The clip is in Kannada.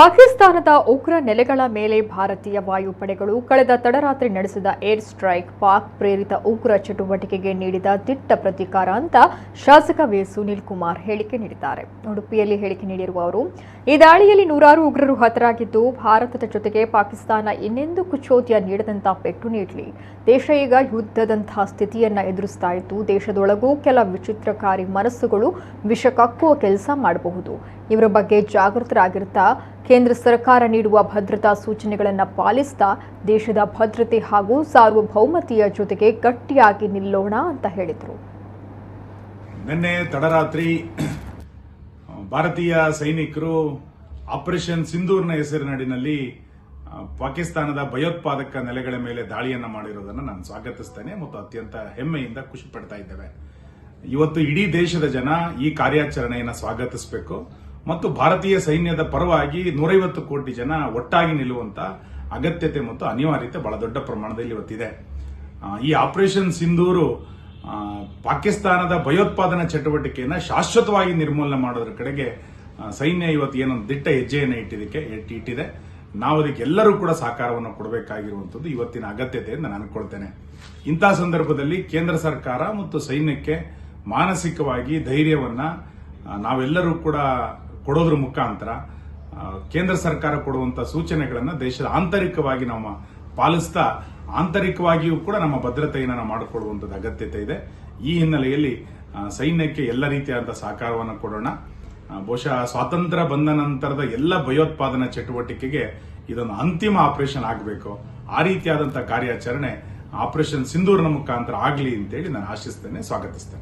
ಪಾಕಿಸ್ತಾನದ ಉಗ್ರ ನೆಲೆಗಳ ಮೇಲೆ ಭಾರತೀಯ ವಾಯುಪಡೆಗಳು ಕಳೆದ ತಡರಾತ್ರಿ ನಡೆಸಿದ ಏರ್ ಸ್ಟ್ರೈಕ್, ಪಾಕ್ ಪ್ರೇರಿತ ಉಗ್ರ ಚಟುವಟಿಕೆಗೆ ನೀಡಿದ ದಿಟ್ಟ ಪ್ರತೀಕಾರ ಅಂತ ಶಾಸಕ ವಿ. ಸುನೀಲ್ ಕುಮಾರ್ ಹೇಳಿಕೆ ನೀಡಿದ್ದಾರೆ. ಉಡುಪಿಯಲ್ಲಿ ಹೇಳಿಕೆ ನೀಡಿರುವ ಅವರು, ಈ ದಾಳಿಯಲ್ಲಿ ನೂರಾರು ಉಗ್ರರು ಹತರಾಗಿದ್ದು, ಭಾರತದ ಜೊತೆಗೆ ಪಾಕಿಸ್ತಾನ ಇನ್ನೆಂದೂ ಕುಚೋದ್ಯ ನೀಡದಂತಹ ಪೆಟ್ಟು ನೀಡಲಿ. ದೇಶ ಈಗ ಯುದ್ಧದಂತಹ ಸ್ಥಿತಿಯನ್ನ ಎದುರಿಸ್ತಾ ಇತ್ತು. ದೇಶದೊಳಗೂ ಕೆಲ ವಿಚಿತ್ರಕಾರಿ ಮನಸ್ಸುಗಳು ವಿಷ ಕಕ್ಕುವ ಕೆಲಸ ಮಾಡಬಹುದು. ಇವರ ಬಗ್ಗೆ ಜಾಗೃತರಾಗಿರ್ತಾ ಕೇಂದ್ರ ಸರ್ಕಾರ ನೀಡುವ ಭದ್ರತಾ ಸೂಚನೆಗಳನ್ನು ಪಾಲಿಸ್ತಾ ದೇಶದ ಭದ್ರತೆ ಹಾಗೂ ಸಾರ್ವಭೌಮತೆಯ ಜೊತೆಗೆ ಗಟ್ಟಿಯಾಗಿ ನಿಲ್ಲೋಣ ಅಂತ ಹೇಳಿದರು. ನಿನ್ನೆ ತಡರಾತ್ರಿ, ಭಾರತೀಯ ಸೈನಿಕರು ಆಪರೇಷನ್ ಸಿಂಧೂರ್ನ ಹೆಸರಿನಡಿನಲ್ಲಿ ಪಾಕಿಸ್ತಾನದ ಭಯೋತ್ಪಾದಕ ನೆಲೆಗಳ ಮೇಲೆ ದಾಳಿಯನ್ನು ಮಾಡಿರೋದನ್ನು ನಾನು ಸ್ವಾಗತಿಸ್ತೇನೆ ಮತ್ತು ಅತ್ಯಂತ ಹೆಮ್ಮೆಯಿಂದ ಖುಷಿ ಇದ್ದೇವೆ. ಇವತ್ತು ಇಡೀ ದೇಶದ ಜನ ಈ ಕಾರ್ಯಾಚರಣೆಯನ್ನು ಸ್ವಾಗತಿಸಬೇಕು. ಮತ್ತು ಭಾರತೀಯ ಸೈನ್ಯದ ಪರವಾಗಿ ನೂರೈವತ್ತು ಕೋಟಿ ಜನ ಒಟ್ಟಾಗಿ ನಿಲ್ಲುವಂತ ಅಗತ್ಯತೆ ಮತ್ತು ಅನಿವಾರ್ಯತೆ ಬಹಳ ದೊಡ್ಡ ಪ್ರಮಾಣದಲ್ಲಿ ಇವತ್ತಿದೆ. ಈ ಆಪರೇಷನ್ ಸಿಂಧೂರು ಪಾಕಿಸ್ತಾನದ ಭಯೋತ್ಪಾದನಾ ಚಟುವಟಿಕೆಯನ್ನು ಶಾಶ್ವತವಾಗಿ ನಿರ್ಮೂಲನೆ ಮಾಡೋದ್ರ ಕಡೆಗೆ ಸೈನ್ಯ ಇವತ್ತು ಏನೊಂದು ದಿಟ್ಟ ಹೆಜ್ಜೆಯನ್ನು ಇಟ್ಟಿದ್ದಕ್ಕೆ ಇಟ್- ಇಟ್ಟಿದೆ. ನಾವು ಅದಕ್ಕೆ ಎಲ್ಲರೂ ಕೂಡ ಸಹಕಾರವನ್ನು ಕೊಡಬೇಕಾಗಿರುವಂಥದ್ದು ಇವತ್ತಿನ ಅಗತ್ಯತೆ ನಾನು ಅನ್ಕೊಳ್ತೇನೆ. ಇಂತಹ ಸಂದರ್ಭದಲ್ಲಿ ಕೇಂದ್ರ ಸರ್ಕಾರ ಮತ್ತು ಸೈನ್ಯಕ್ಕೆ ಮಾನಸಿಕವಾಗಿ ಧೈರ್ಯವನ್ನ ನಾವೆಲ್ಲರೂ ಕೂಡ ಕೊಡೋದ್ರ ಮುಖಾಂತರ ಕೇಂದ್ರ ಸರ್ಕಾರ ಕೊಡುವಂತ ಸೂಚನೆಗಳನ್ನು ದೇಶದ ಆಂತರಿಕವಾಗಿ ನಾವು ಪಾಲಿಸ್ತಾ ಆಂತರಿಕವಾಗಿಯೂ ಕೂಡ ನಮ್ಮ ಭದ್ರತೆಯನ್ನು ನಾವು ಅಗತ್ಯತೆ ಇದೆ. ಈ ಹಿನ್ನೆಲೆಯಲ್ಲಿ ಸೈನ್ಯಕ್ಕೆ ಎಲ್ಲ ರೀತಿಯಾದಂಥ ಸಹಕಾರವನ್ನು ಕೊಡೋಣ. ಬಹುಶಃ ಸ್ವಾತಂತ್ರ್ಯ ಬಂದ ನಂತರದ ಎಲ್ಲ ಭಯೋತ್ಪಾದನಾ ಚಟುವಟಿಕೆಗೆ ಇದೊಂದು ಅಂತಿಮ ಆಪರೇಷನ್ ಆಗಬೇಕು. ಆ ರೀತಿಯಾದಂಥ ಕಾರ್ಯಾಚರಣೆ ಆಪರೇಷನ್ ಸಿಂಧೂರ್ನ ಮುಖಾಂತರ ಆಗಲಿ ಅಂತೇಳಿ ನಾನು ಆಶಿಸ್ತೇನೆ, ಸ್ವಾಗತಿಸ್ತೇನೆ.